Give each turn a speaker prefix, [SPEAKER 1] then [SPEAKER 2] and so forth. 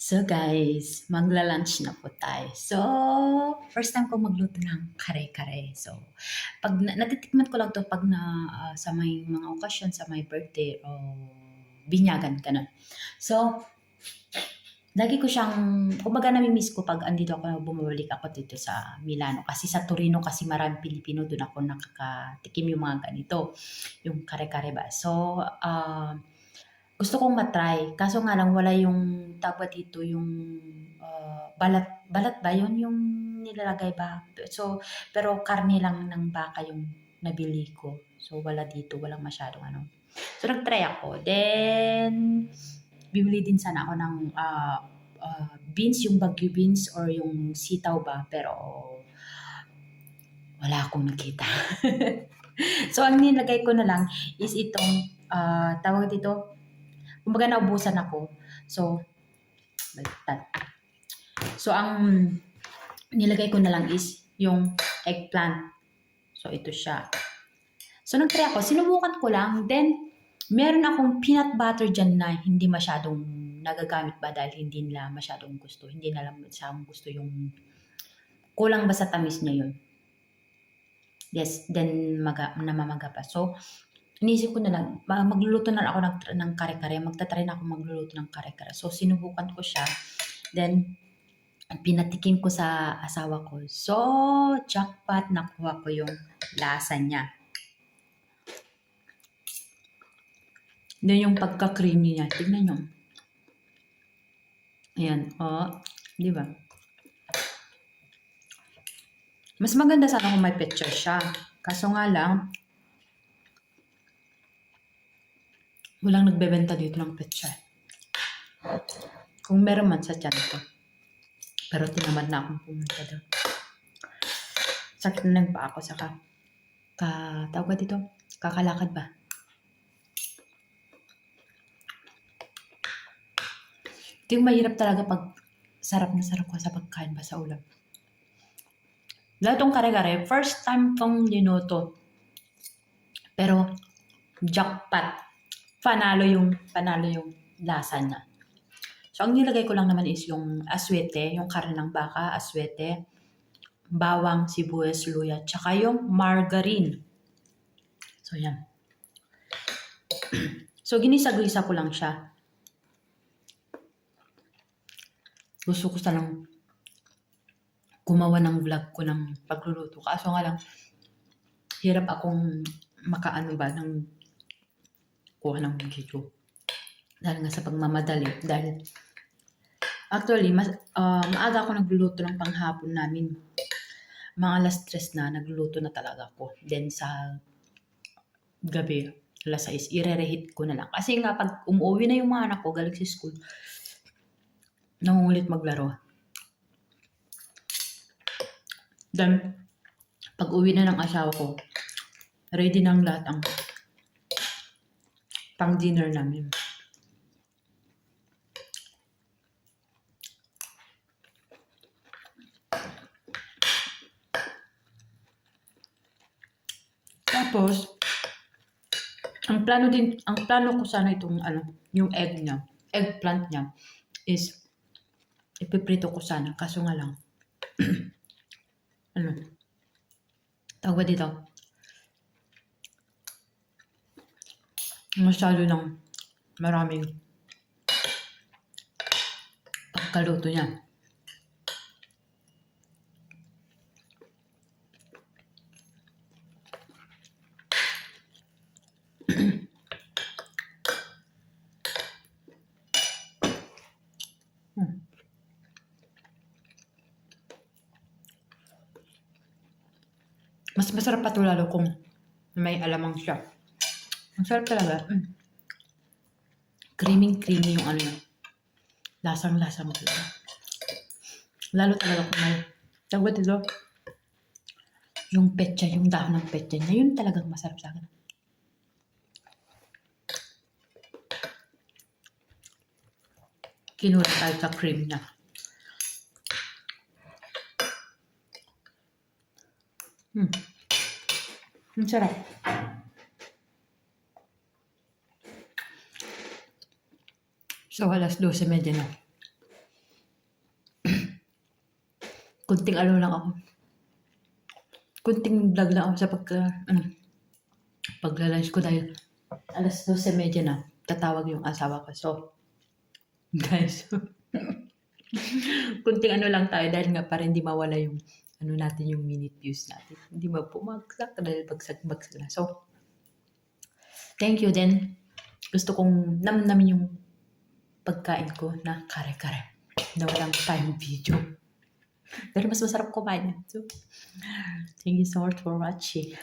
[SPEAKER 1] So guys, magla-lunch na po tayo. So, first time ko magluto ng kare-kare. So, pag na- natitikman ko lang to pag na ah, sa may mga okasyon, sa may birthday o binyagan na. So, lagi ko siyang, kumbaga nami-miss ko pag andito ako, bumabalik ako dito sa Milano. Kasi sa Torino kasi maraming Pilipino, doon ako nakakatikim yung mga ganito. Yung kare-kare ba. So, ah, gusto kong matry. Kaso nga lang wala yung tawag dito yung ah, balat balat ba yun yung nilalagay ba? So pero karne lang ng baka yung nabili ko. So wala dito, walang masyadong ano. So nagtry ako. Then bibili din sana ako ng ah, ah, beans, yung bagyo beans or yung sitaw ba, pero wala akong nakita. so ang nilagay ko na lang is itong ah, tawag dito kumbaga naubusan ako. So, baliktad. So, ang nilagay ko na lang is yung eggplant. So, ito siya. So, nag-try ako. Sinubukan ko lang. Then, meron akong peanut butter dyan na hindi masyadong nagagamit ba dahil hindi nila masyadong gusto. Hindi nila masyadong gusto yung kulang ba sa tamis niya yun. Yes, then maga, namamaga pa. So, inisip ko na lang, ma- magluluto na ako ng, ng kare-kare. Magtatry na ako magluluto ng kare-kare. So, sinubukan ko siya. Then, pinatikim ko sa asawa ko. So, jackpot, nakuha ko yung lasa niya. Then, yung pagka-creamy niya. Tignan nyo. Ayan. O, oh, di ba? Mas maganda sana kung may picture siya. Kaso nga lang, Walang nagbebenta dito ng pechay. Kung meron man sa tiyan ko. Pero tinamad na akong pumunta doon. Sakit na lang ako saka ka, tawag ka dito, kakalakad ba? Ito yung mahirap talaga pag sarap na sarap ko sa pagkain ba sa ulam. Lahat tong kare-kare, first time kong linuto. Pero, jackpot panalo yung panalo yung lasa niya. So, ang nilagay ko lang naman is yung aswete, yung karne ng baka, aswete, bawang, sibuyas, luya, tsaka yung margarine. So, yan. so, ginisa-gisa ko lang siya. Gusto ko sanang gumawa ng vlog ko ng pagluluto. Kaso nga lang, hirap akong makaano ba ng kuha ng video. Dahil nga sa pagmamadali. Dahil, actually, mas, uh, maaga ako nagluluto ng panghapon namin. Mga alas tres na, nagluluto na talaga ako. Then sa gabi, alas 6, ire-reheat ko na lang. Kasi nga, pag umuwi na yung mga anak ko, galing sa school, nangungulit maglaro. Then, pag uwi na ng asawa ko, ready ng lahat ang pang dinner namin. Tapos, ang plano din, ang plano ko sana itong ano, yung egg niya, eggplant niya is ipiprito ko sana. Kaso nga lang, ano, tawag dito, masyado ng maraming pagkaluto niya. Hmm. Mas masarap pa ito lalo kung may alamang siya. Ang sarap talaga. Mm. Creamy-creamy yung ano. Lasang-lasa mo talaga. Lalo talaga kung may tawag ito. Yung petsa, yung dahon ng petsa niya, yun talagang masarap sa akin. Kinuha tayo sa cream niya. Hmm. Ang sarap. So, alas 12.30 na. kunting ano lang ako. Kunting vlog lang ako sa pagka, ano, pagla-lunch ko dahil alas 12.30 na, tatawag yung asawa ko. So, guys, kunting ano lang tayo dahil nga para hindi mawala yung ano natin yung minute views natin. Hindi mapumagsak dahil bagsag-bagsag na. So, thank you din. Gusto kong namnamin yung pagkain ko na kare-kare na walang time video. Pero mas masarap kumain. So, thank you so much for watching.